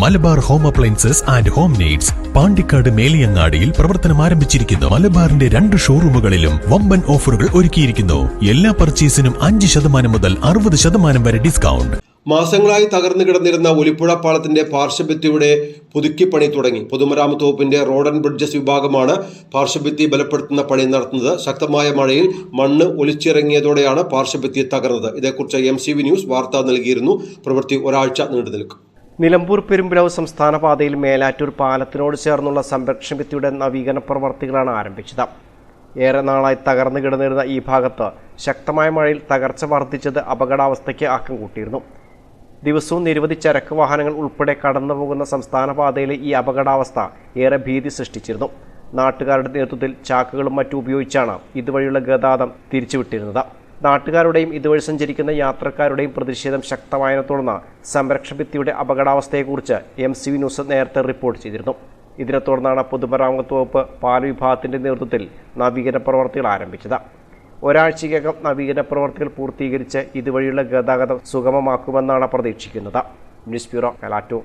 Malabar home appliances and home needs Pandikkad മേലിയങ്ങാടിയിൽ പ്രവർത്തനം ആരംഭിച്ചിരിക്കുന്നു. മലബാറിന്റെ രണ്ട് ഷോറൂമുകളിലും വമ്പൻ ഓഫറുകൾ ഒരുക്കിയിരിക്കുന്നു. എല്ലാ പർച്ചേസിനും അഞ്ച് ശതമാനം മുതൽ അറുപത് ശതമാനം വരെ ഡിസ്കൗണ്ട്. മാസങ്ങളായി തകർന്നു കിടന്നിരുന്ന ഒലിപ്പുഴ പാലത്തിന്റെ പാർശ്വഭിത്തിയുടെ പുതുക്കിപ്പണി തുടങ്ങി. പൊതുമരാമത്ത് വകുപ്പിന്റെ റോഡ് ആൻഡ് ബ്രിഡ്ജസ് വിഭാഗമാണ് പാർശ്വഭിത്തി ബലപ്പെടുത്തുന്ന പണി നടത്തുന്നത്. ശക്തമായ മഴയിൽ മണ്ണ് ഒലിച്ചിറങ്ങിയതോടെയാണ് പാർശ്വഭിത്തി തകർന്നത്. ഇതേക്കുറിച്ച് എം ന്യൂസ് വാർത്ത നൽകിയിരുന്നു. പ്രവൃത്തി ഒരാഴ്ച നീണ്ടു നിൽക്കും നിലമ്പൂർ പെരുമ്പിളവ് സംസ്ഥാന പാതയിൽ മേലാറ്റൂർ പാലത്തിനോട് ചേർന്നുള്ള സംരക്ഷണ ഭിത്തിയുടെ നവീകരണ പ്രവർത്തികളാണ് ആരംഭിച്ചത്. ഏറെ നാളായി തകർന്നു കിടന്നിരുന്ന ഈ ഭാഗത്ത് ശക്തമായ മഴയിൽ തകർച്ച വർദ്ധിച്ചത് അപകടാവസ്ഥയ്ക്ക് ആക്കം കൂട്ടിയിരുന്നു. ദിവസവും നിരവധി ചരക്ക് വാഹനങ്ങൾ ഉൾപ്പെടെ കടന്നു പോകുന്ന സംസ്ഥാന പാതയിലെ ഈ അപകടാവസ്ഥ ഏറെ ഭീതി സൃഷ്ടിച്ചിരുന്നു. നാട്ടുകാരുടെ നേതൃത്വത്തിൽ ചാക്കുകളും മറ്റും ഉപയോഗിച്ചാണ് ഇതുവഴിയുള്ള ഗതാഗതം തിരിച്ചുവിട്ടിരുന്നത്. നാട്ടുകാരുടെയും ഇതുവഴി സഞ്ചരിക്കുന്ന യാത്രക്കാരുടെയും പ്രതിഷേധം ശക്തമായതിനെ തുടർന്ന് സംരക്ഷണ ഭിത്തിയുടെ അപകടാവസ്ഥയെക്കുറിച്ച് എം സി വി ന്യൂസ് നേരത്തെ റിപ്പോർട്ട് ചെയ്തിരുന്നു. ഇതിനെ തുടർന്നാണ് പൊതുമരാമത്ത് വകുപ്പ് പാല വിഭാഗത്തിന്റെ നേതൃത്വത്തിൽ നവീകരണ പ്രവർത്തികൾ ആരംഭിച്ചത്. ഒരാഴ്ചയ്ക്കകം നവീകരണ പ്രവർത്തികൾ പൂർത്തീകരിച്ച് ഇതുവഴിയുള്ള ഗതാഗതം സുഗമമാക്കുമെന്നാണ് പ്രതീക്ഷിക്കുന്നത്. News bureau Kalattoor.